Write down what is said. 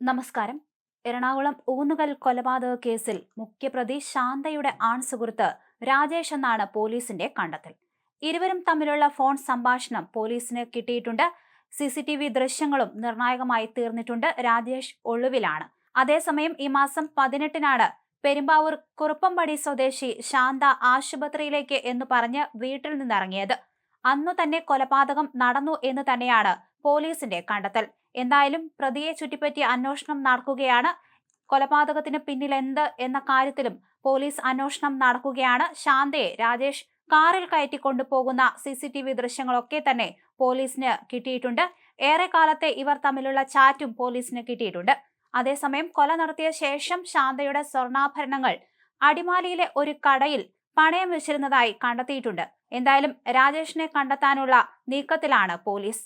നമസ്കാരം. എറണാകുളം ഊന്നുകൽ കൊലപാതക കേസിൽ മുഖ്യപ്രതി ശാന്തയുടെ ആൺ സുഹൃത്ത് രാജേഷ് എന്നാണ് പോലീസിന്റെ കണ്ടെത്തൽ. ഇരുവരും തമ്മിലുള്ള ഫോൺ സംഭാഷണം പോലീസിന് കിട്ടിയിട്ടുണ്ട്. സി സി ടി വി ദൃശ്യങ്ങളും നിർണായകമായി തീർന്നിട്ടുണ്ട് രാജേഷ് ഒളിവിലാണ്. അതേസമയം ഈ മാസം പതിനെട്ടിനാണ് പെരുമ്പാവൂർ കുറുപ്പംപടി സ്വദേശി ശാന്ത ആശുപത്രിയിലേക്ക് എന്ന് പറഞ്ഞ് വീട്ടിൽ നിന്നിറങ്ങിയത്. അന്നു തന്നെ കൊലപാതകം നടന്നു എന്ന് തന്നെയാണ് പോലീസിന്റെ കണ്ടെത്തൽ. എന്തായാലും പ്രതിയെ ചുറ്റിപ്പറ്റി അന്വേഷണം നടക്കുകയാണ്. കൊലപാതകത്തിന് പിന്നിൽ എന്ത് എന്ന കാര്യത്തിലും പോലീസ് അന്വേഷണം നടക്കുകയാണ്. ശാന്തയെ രാജേഷ് കാറിൽ കയറ്റി കൊണ്ടുപോകുന്ന സി സി ടി വി ദൃശ്യങ്ങളൊക്കെ തന്നെ പോലീസിന് കിട്ടിയിട്ടുണ്ട്. ഏറെക്കാലത്തെ ഇവർ തമ്മിലുള്ള ചാറ്റും പോലീസിന് കിട്ടിയിട്ടുണ്ട്. അതേസമയം കൊല നടത്തിയ ശേഷം ശാന്തയുടെ സ്വർണാഭരണങ്ങൾ അടിമാലിയിലെ ഒരു കടയിൽ പണയം വെച്ചിരുന്നതായി കണ്ടെത്തിയിട്ടുണ്ട്. എന്തായാലും രാജേഷിനെ കണ്ടെത്താനുള്ള നീക്കത്തിലാണ് പോലീസ്.